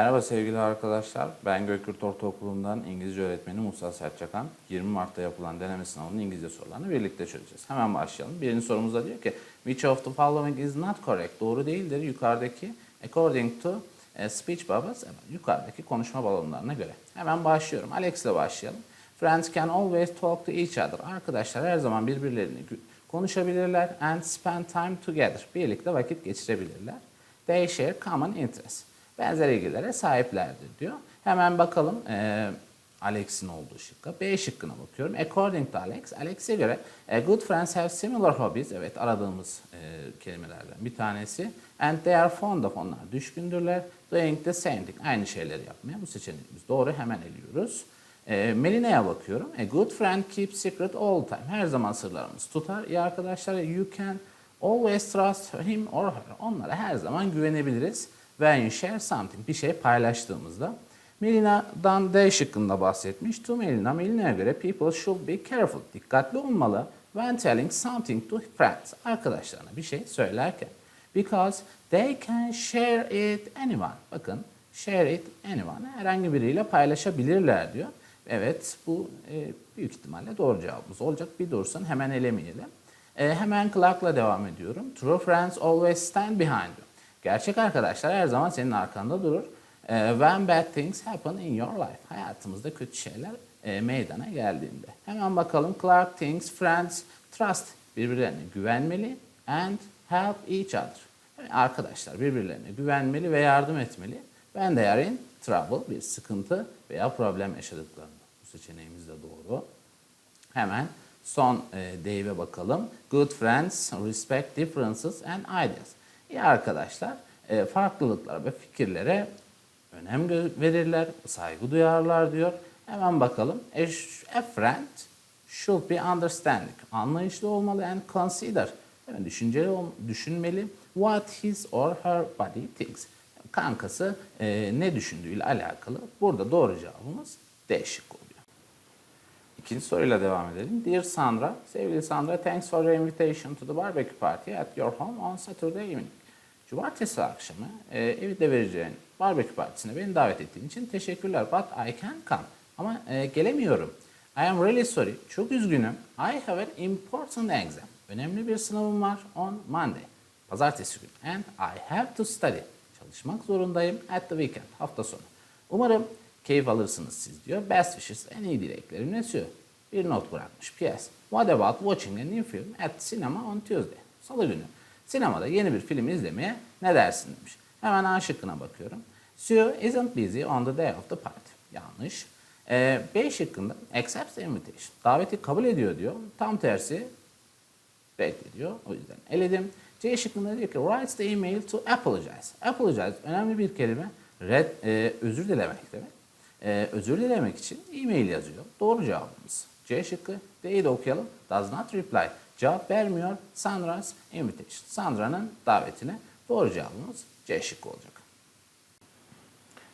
Merhaba sevgili arkadaşlar. Ben Gökyurt Ortaokulu'ndan İngilizce öğretmeni Musa Sertçakan. 20 Mart'ta yapılan deneme sınavının İngilizce sorularını birlikte çözeceğiz. Hemen başlayalım. Birinci sorumuzda diyor ki Which of the following is not correct? Doğru değildir. Yukarıdaki according to e, speech bubbles, yukarıdaki konuşma balonlarına göre. Hemen başlıyorum. Alex ile başlayalım. Friends can always talk to each other. Arkadaşlar her zaman birbirlerini konuşabilirler and spend time together. Birlikte vakit geçirebilirler. They share common interests. Benzer ilgilere sahiplerdir diyor. Hemen bakalım eee Alex'in olduğu şıkka. B şıkkına bakıyorum. According to Alex, Alex'e göre "A good friends have similar hobbies. Evet aradığımız eee, kelimelerden bir tanesi. And they are fond of onlar. Düşkündürler. Doing the same thing. Aynı şeyleri yapmaya. Bu seçeneğimiz doğru. Hemen eliyoruz. Eee Melina'ya bakıyorum. A good friend keeps secret all time. Her zaman sırlarımızı tutar. İyi arkadaşlar you can always trust him or her. Onlara her zaman güvenebiliriz. When you share something. Bir şey paylaştığımızda. Melina'dan D şıkkında bahsetmiş. To Melina, Melina'ya göre people should be careful. Dikkatli olmalı when telling something to friends. Arkadaşlarına bir şey söylerken. Because they can share it anyone. Bakın share it anyone. Herhangi biriyle paylaşabilirler diyor. Evet bu e, büyük ihtimalle doğru cevabımız olacak. Bir dursun hemen elemeyelim. E, hemen Clark'la devam ediyorum. True friends always stand behind you. Gerçek arkadaşlar her zaman senin arkanda durur. E, when bad things happen in your life. Hayatımızda kötü şeyler e, meydana geldiğinde. Hemen bakalım. Clark thinks friends trust. Birbirlerine güvenmeli and help each other. Arkadaşlar birbirlerine güvenmeli ve yardım etmeli. When they are in trouble, bir sıkıntı veya problem yaşadıklarında. Bu seçeneğimiz de doğru. Hemen son e, bakalım. Good friends respect differences and ideas. İyi arkadaşlar e, farklılıklara ve fikirlere önem verirler, saygı duyarlar diyor. Hemen bakalım. A, sh- a friend should be understanding. Anlayışlı olmalı and consider. Yani düşünceli, düşünmeli. What his or her body thinks. Kankası e, ne düşündüğüyle alakalı. Burada doğru cevabımız D şıkkı. İkinci soruyla devam edelim. Dear Sandra, sevgili Sandra, thanks for your invitation to the barbecue party at your home on Saturday evening. Cumartesi akşamı e, evde vereceğin barbekü partisine beni davet ettiğin için teşekkürler. But I can come. Ama e, gelemiyorum. I am really sorry. Çok üzgünüm. I have an important exam. Önemli bir sınavım var on Monday. Pazartesi günü. And I have to study. Çalışmak zorundayım at the weekend. Hafta sonu. Umarım keyif alırsınız siz diyor. Best wishes en iyi dileklerimle iletiyor. Bir not bırakmış. P.S. What about watching a new film at cinema on Tuesday? Salı günü. Sinemada yeni bir film izlemeye ne dersin demiş. Hemen A şıkkına bakıyorum. Sue isn't busy on the day of the party. Yanlış. Ee, B şıkkında accepts the invitation. Daveti kabul ediyor diyor. Tam tersi reddediyor. O yüzden eledim. C şıkkında diyor ki writes the email to apologize. Apologize önemli bir kelime. Red, e, özür dilemek demek. E, özür dilemek için e-mail yazıyor. Doğru cevabımız. C şıkkı. D'yi de okuyalım. Does not reply. Cevap vermiyor. Sandra's invitation. Sandra'nın davetine. Doğru cevabımız C şıkkı olacak.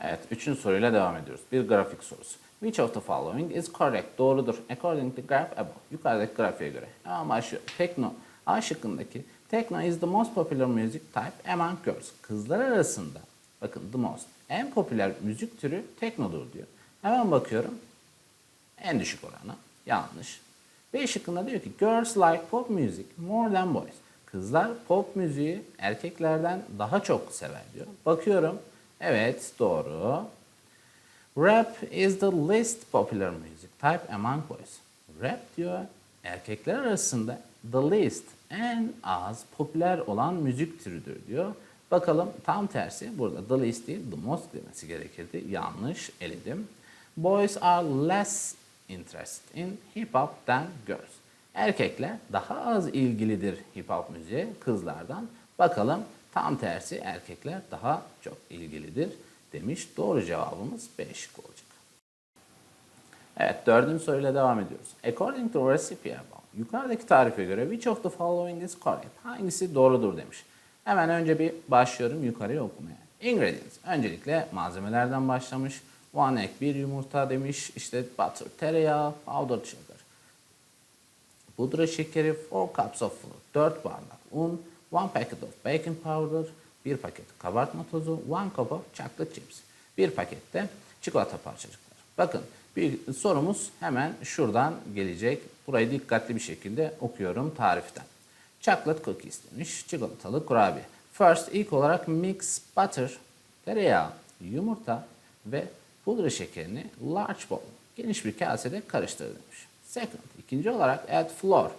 Evet, üçüncü soruyla devam ediyoruz. Bir grafik sorusu. Which of the following is correct? Doğrudur. According to graph above. Yukarıdaki grafiğe göre. Hemen başlıyor. Tekno. A şıkkındaki Techno is the most popular music type among girls. Kızlar arasında bakın the most. En popüler müzik türü teknodur diyor. Hemen bakıyorum. En düşük oranı. Yanlış. B şıkkında diyor ki girls like pop music more than boys. Kızlar pop müziği erkeklerden daha çok sever diyor. Bakıyorum. Evet doğru. Rap is the least popular music type among boys. Rap diyor erkekler arasında the least en az popüler olan müzik türüdür diyor. Bakalım tam tersi burada the least değil the most demesi gerekirdi. Yanlış eledim. Boys are less interested in hip hop than girls. Erkekler daha az ilgilidir hip hop müziğe kızlardan. Bakalım tam tersi erkekler daha çok ilgilidir demiş. Doğru cevabımız B olacak. Evet dördüncü soruyla devam ediyoruz. According to recipe above. Yukarıdaki tarife göre which of the following is correct? Hangisi doğrudur demiş. Hemen önce bir başlıyorum yukarıya okumaya. Ingredients. Öncelikle malzemelerden başlamış. One egg, bir yumurta demiş. İşte butter, tereyağı, powdered sugar. Pudra şekeri, 4 cups of flour, 4 bardak un, 1 packet of baking powder, 1 paket kabartma tozu, 1 cup of chocolate chips. Bir pakette çikolata parçacıkları. Bakın bir sorumuz hemen şuradan gelecek. Burayı dikkatli bir şekilde okuyorum tariften. Chocolate cookies demiş. Çikolatalı kurabiye. First ilk olarak mix butter, tereyağı, yumurta ve pudra şekerini large bowl, geniş bir kasede karıştır demiş. Second, ikinci olarak add flour,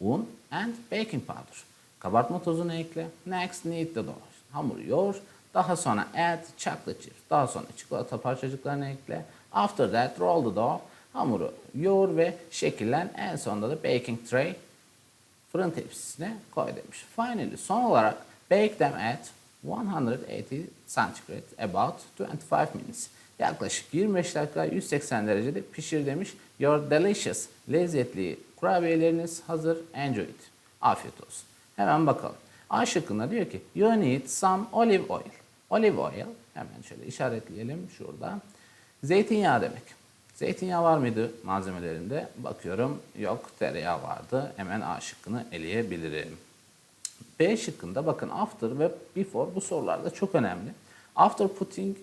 un and baking powder. Kabartma tozunu ekle. Next, knead the dough. Hamuru yoğur. Daha sonra add chocolate chips. Daha sonra çikolata parçacıklarını ekle. After that, roll the dough. Hamuru yoğur ve şekillen. En sonunda da baking tray fırın tepsisine koy demiş. Finally son olarak bake them at 180 centigrade about 25 minutes. Yaklaşık 25 dakika 180 derecede pişir demiş. Your delicious, lezzetli kurabiyeleriniz hazır. Enjoy it. Afiyet olsun. Hemen bakalım. A şıkkında diyor ki you need some olive oil. Olive oil hemen şöyle işaretleyelim şurada. Zeytinyağı demek. Zeytinyağı var mıydı malzemelerinde? Bakıyorum yok tereyağı vardı. Hemen A şıkkını eleyebilirim. B şıkkında bakın after ve before bu sorularda çok önemli. After putting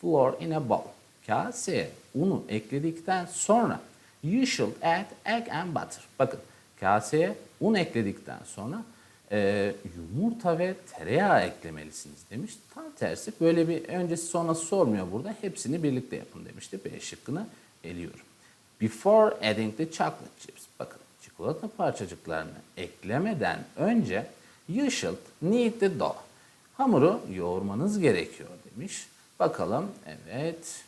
flour in a bowl. Kaseye unu ekledikten sonra you should add egg and butter. Bakın kaseye un ekledikten sonra e, yumurta ve tereyağı eklemelisiniz demiş. Tam tersi böyle bir öncesi sonrası sormuyor burada. Hepsini birlikte yapın demişti. B şıkkını eliyorum. Before adding the chocolate chips. Bakın çikolata parçacıklarını eklemeden önce you should knead the dough. Hamuru yoğurmanız gerekiyor demiş. Bakalım evet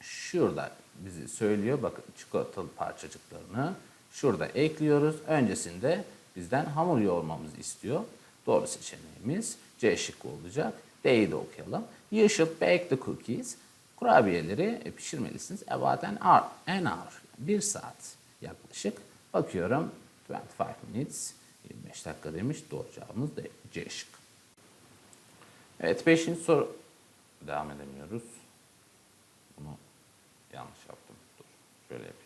şurada bizi söylüyor. Bakın çikolatalı parçacıklarını şurada ekliyoruz. Öncesinde bizden hamur yoğurmamızı istiyor. Doğru seçeneğimiz C şıkkı olacak. D'yi de okuyalım. You should bake the cookies. Kurabiyeleri pişirmelisiniz. About an hour. An hour. Bir saat yaklaşık. Bakıyorum 25 minutes. 25 dakika demiş. Doğru cevabımız D. C şıkkı. Evet 5. soru. Devam edemiyoruz. Bunu yanlış yaptım. Dur. Şöyle yapayım.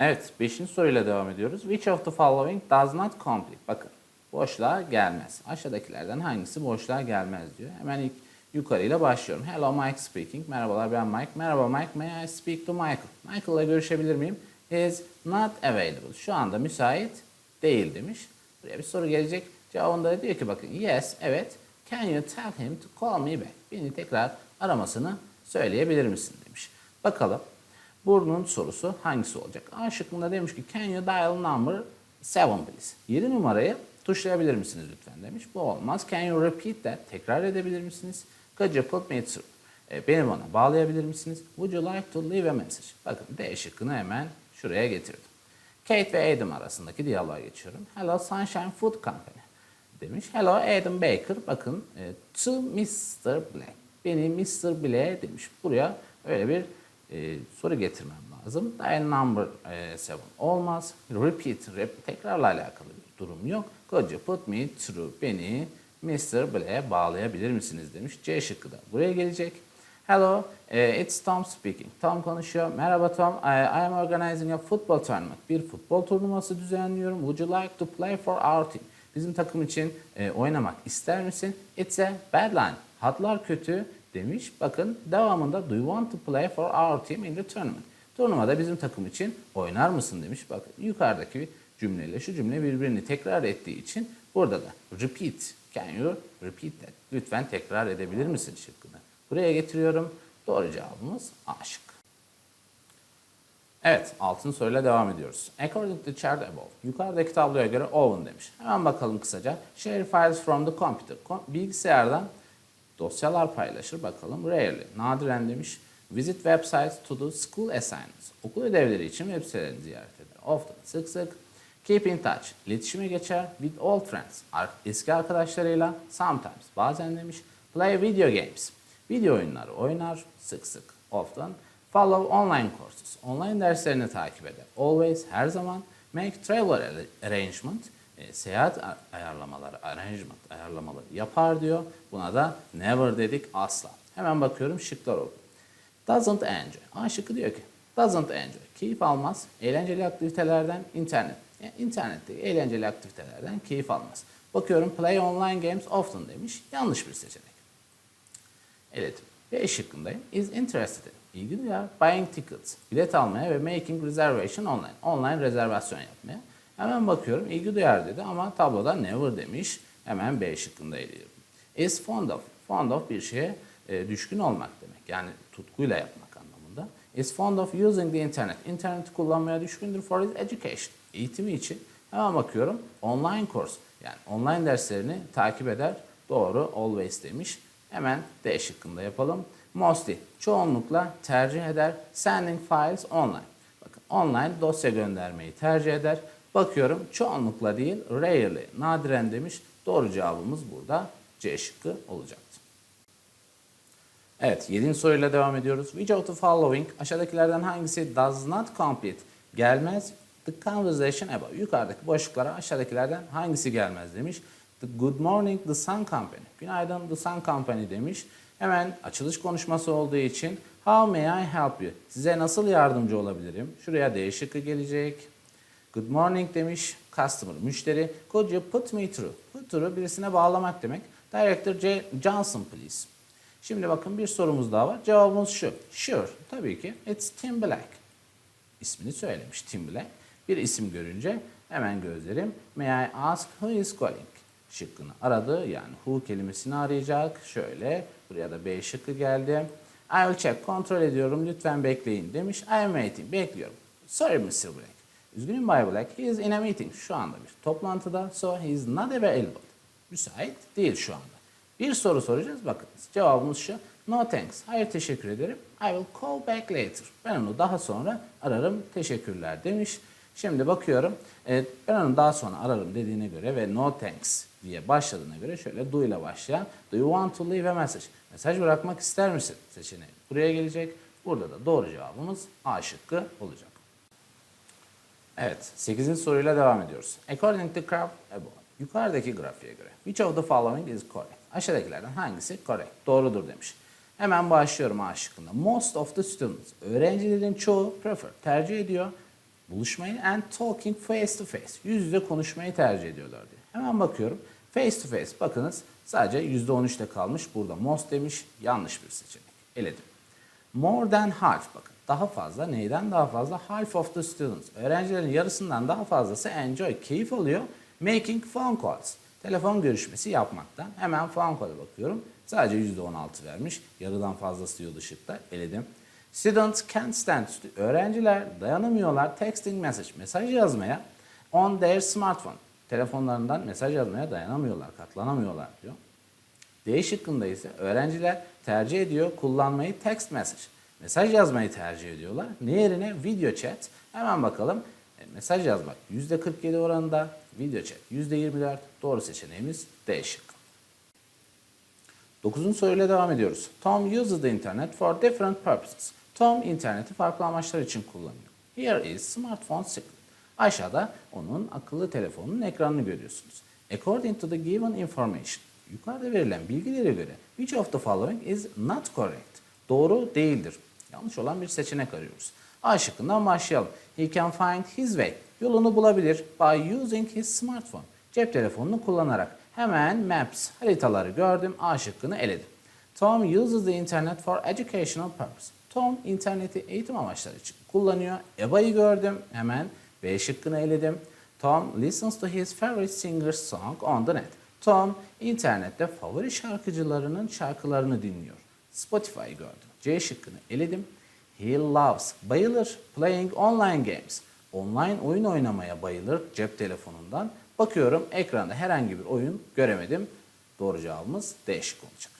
Evet, 5. soruyla devam ediyoruz. Which of the following does not complete? Bakın, boşluğa gelmez. Aşağıdakilerden hangisi boşluğa gelmez diyor. Hemen ilk yukarıyla başlıyorum. Hello Mike speaking. Merhabalar ben Mike. Merhaba Mike. May I speak to Michael? Michael'la görüşebilir miyim? He is not available. Şu anda müsait değil demiş. Buraya bir soru gelecek. Cevabında da diyor ki bakın yes, evet. Can you tell him to call me back? Beni tekrar aramasını söyleyebilir misin demiş. Bakalım. Bunun sorusu hangisi olacak? A şıkkında demiş ki can you dial number 7 please? 7 numarayı tuşlayabilir misiniz lütfen demiş. Bu olmaz. Can you repeat that? Tekrar edebilir misiniz? Could you put me through? E, beni bana bağlayabilir misiniz? Would you like to leave a message? Bakın D şıkkını hemen şuraya getirdim. Kate ve Adam arasındaki diyaloğa geçiyorum. Hello Sunshine Food Company demiş. Hello Adam Baker. Bakın e, to Mr. Black. Beni Mr. Black demiş. Buraya öyle bir e, soru getirmem lazım. Dial number 7 olmaz. Repeat, rep, tekrarla alakalı bir durum yok. Could you put me through? Beni Mr. Black'e bağlayabilir misiniz demiş. C şıkkı da buraya gelecek. Hello, eh, it's Tom speaking. Tom konuşuyor. Merhaba Tom, I, I am organizing a football tournament. Bir futbol turnuvası düzenliyorum. Would you like to play for our team? Bizim takım için e, oynamak ister misin? It's a bad line. Hatlar kötü demiş. Bakın devamında do you want to play for our team in the tournament? Turnuvada bizim takım için oynar mısın demiş. Bakın yukarıdaki cümleyle şu cümle birbirini tekrar ettiği için burada da repeat. Can you repeat that? Lütfen tekrar edebilir misin şıkkını? Buraya getiriyorum. Doğru cevabımız A şıkkı. Evet, altın soruyla devam ediyoruz. According to chart above, yukarıdaki tabloya göre oven demiş. Hemen bakalım kısaca. Share files from the computer. Bilgisayardan dosyalar paylaşır bakalım. Rarely, nadiren demiş. Visit websites to do school assignments. Okul ödevleri için web sitelerini ziyaret eder. Often, sık sık. Keep in touch, iletişime geçer. With old friends, eski arkadaşlarıyla. Sometimes, bazen demiş. Play video games. Video oyunları oynar, sık sık. Often. Follow online courses. Online derslerini takip eder. Always, her zaman. Make travel arrangement. E, seyahat ayarlamaları, arrangement ayarlamaları yapar diyor. Buna da never dedik asla. Hemen bakıyorum şıklar oldu. Doesn't enjoy. A şıkkı diyor ki doesn't enjoy. Keyif almaz. Eğlenceli aktivitelerden internet. Yani internette eğlenceli aktivitelerden keyif almaz. Bakıyorum play online games often demiş. Yanlış bir seçenek. Evet. B şıkkındayım. Is interested in. İlgi duyar. Buying tickets. Bilet almaya ve making reservation online. Online rezervasyon yapmaya. Hemen bakıyorum. ilgi duyar dedi ama tabloda never demiş. Hemen B şıkkında eliyorum. Is fond of. Fond of bir şeye e, düşkün olmak demek. Yani tutkuyla yapmak anlamında. Is fond of using the internet. İnterneti kullanmaya düşkündür for his education. Eğitimi için. Hemen bakıyorum. Online course. Yani online derslerini takip eder. Doğru. Always demiş. Hemen D şıkkında yapalım. Mostly çoğunlukla tercih eder. Sending files online. Bakın online dosya göndermeyi tercih eder. Bakıyorum çoğunlukla değil rarely nadiren demiş. Doğru cevabımız burada C şıkkı olacaktı. Evet 7. soruyla devam ediyoruz. Which of the following aşağıdakilerden hangisi does not complete gelmez the conversation above. Yukarıdaki boşluklara aşağıdakilerden hangisi gelmez demiş. The Good Morning The Sun Company. Günaydın The Sun Company demiş. Hemen açılış konuşması olduğu için How may I help you? Size nasıl yardımcı olabilirim? Şuraya D şıkkı gelecek. Good morning demiş. Customer, müşteri. Could you put me through? Put through birisine bağlamak demek. Director J. Johnson please. Şimdi bakın bir sorumuz daha var. Cevabımız şu. Sure. Tabii ki. It's Tim Black. İsmini söylemiş Tim Black. Bir isim görünce hemen gözlerim. May I ask who is calling? Şıkkını aradı. Yani who kelimesini arayacak. Şöyle. Buraya da B şıkkı geldi. I will check. Kontrol ediyorum. Lütfen bekleyin demiş. I am waiting. Bekliyorum. Sorry Mr. Black. Üzgünüm Bay Black. He is in a meeting. Şu anda bir toplantıda. So he is not available. Müsait değil şu anda. Bir soru soracağız. Bakınız cevabımız şu. No thanks. Hayır teşekkür ederim. I will call back later. Ben onu daha sonra ararım. Teşekkürler demiş. Şimdi bakıyorum. Evet, ben onu daha sonra ararım dediğine göre ve no thanks diye başladığına göre şöyle do ile başlayan do you want to leave a message? Mesaj bırakmak ister misin? Seçeneği buraya gelecek. Burada da doğru cevabımız A şıkkı olacak. Evet, 8. soruyla devam ediyoruz. According to graph above. Yukarıdaki grafiğe göre. Which of the following is correct? Aşağıdakilerden hangisi correct? Doğrudur demiş. Hemen başlıyorum A şıkkında. Most of the students. Öğrencilerin çoğu prefer. Tercih ediyor. Buluşmayı and talking face to face. Yüz yüze konuşmayı tercih ediyorlar diyor. Hemen bakıyorum. Face to face. Bakınız sadece %13'te kalmış. Burada most demiş. Yanlış bir seçenek. Eledim. More than half bakın. Daha fazla neyden daha fazla? Half of the students. Öğrencilerin yarısından daha fazlası enjoy, keyif alıyor. Making phone calls. Telefon görüşmesi yapmaktan. Hemen phone call'a bakıyorum. Sadece %16 vermiş. Yarıdan fazlası yol ışıkta. Eledim. Students can't stand. Öğrenciler dayanamıyorlar. Texting message. Mesaj yazmaya. On their smartphone. Telefonlarından mesaj yazmaya dayanamıyorlar. Katlanamıyorlar diyor. D şıkkında ise öğrenciler tercih ediyor kullanmayı text message. Mesaj yazmayı tercih ediyorlar. Ne yerine? Video chat. Hemen bakalım. E, mesaj yazmak %47 oranında, video chat %24. Doğru seçeneğimiz D şıkkı. Dokuzuncu soruyla devam ediyoruz. Tom uses the internet for different purposes. Tom interneti farklı amaçlar için kullanıyor. Here is smartphone secret. Aşağıda onun akıllı telefonunun ekranını görüyorsunuz. According to the given information. Yukarıda verilen bilgilere göre which of the following is not correct? Doğru değildir. Yanlış olan bir seçenek arıyoruz. A şıkkından başlayalım. He can find his way. Yolunu bulabilir by using his smartphone. Cep telefonunu kullanarak. Hemen maps, haritaları gördüm. A şıkkını eledim. Tom uses the internet for educational purpose. Tom interneti eğitim amaçları için kullanıyor. Eba'yı gördüm. Hemen B şıkkını eledim. Tom listens to his favorite singer's song on the net. Tom internette favori şarkıcılarının şarkılarını dinliyor. Spotify'ı gördüm. C şıkkını eledim. He loves, bayılır playing online games. Online oyun oynamaya bayılır cep telefonundan. Bakıyorum ekranda herhangi bir oyun göremedim. Doğru cevabımız D şıkkı olacak.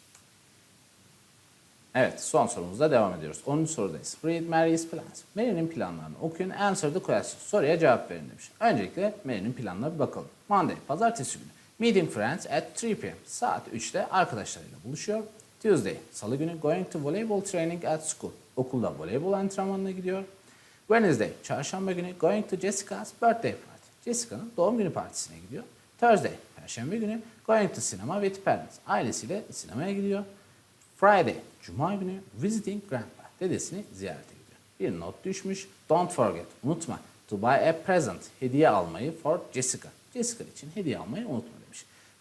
Evet son sorumuzla devam ediyoruz. 10. sorudayız. Read Mary's plans. Mary'nin planlarını okuyun. Answer the question. Soruya cevap verin demiş. Öncelikle Mary'nin planlarına bir bakalım. Monday, pazartesi günü. Meeting friends at 3 p.m. Saat 3'te arkadaşlarıyla buluşuyor. Tuesday, salı günü going to volleyball training at school. Okulda voleybol antrenmanına gidiyor. Wednesday, çarşamba günü going to Jessica's birthday party. Jessica'nın doğum günü partisine gidiyor. Thursday, perşembe günü going to cinema with parents. Ailesiyle sinemaya gidiyor. Friday, cuma günü visiting grandpa. Dedesini ziyarete gidiyor. Bir not düşmüş. Don't forget, unutma. To buy a present, hediye almayı for Jessica. Jessica için hediye almayı unutma.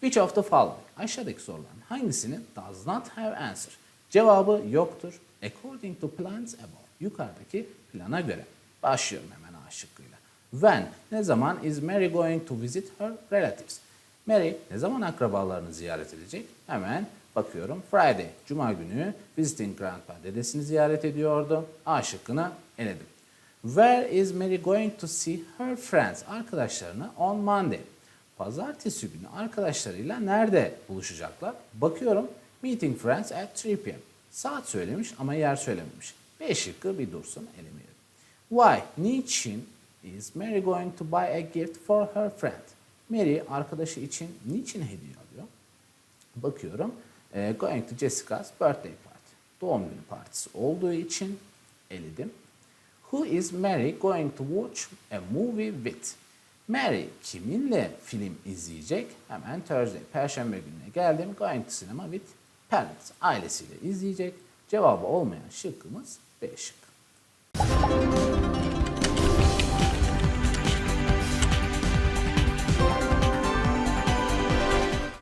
Which of the following? Aşağıdaki soruların hangisinin does not have answer? Cevabı yoktur. According to plans above. Yukarıdaki plana göre. Başlıyorum hemen A şıkkıyla. When? Ne zaman is Mary going to visit her relatives? Mary ne zaman akrabalarını ziyaret edecek? Hemen bakıyorum. Friday, Cuma günü visiting grandpa dedesini ziyaret ediyordu. A şıkkını eledim. Where is Mary going to see her friends? Arkadaşlarını on Monday. Pazartesi günü arkadaşlarıyla nerede buluşacaklar? Bakıyorum. Meeting friends at 3 p.m. Saat söylemiş ama yer söylememiş. B şıkkı bir dursun elemeyelim. Why? Niçin is Mary going to buy a gift for her friend? Mary arkadaşı için niçin hediye alıyor? Bakıyorum. e, going to Jessica's birthday party. Doğum günü partisi olduğu için eledim. Who is Mary going to watch a movie with? Mary kiminle film izleyecek? Hemen Thursday, Perşembe gününe geldim. Going to cinema with parents. Ailesiyle izleyecek. Cevabı olmayan şıkkımız B şıkkı.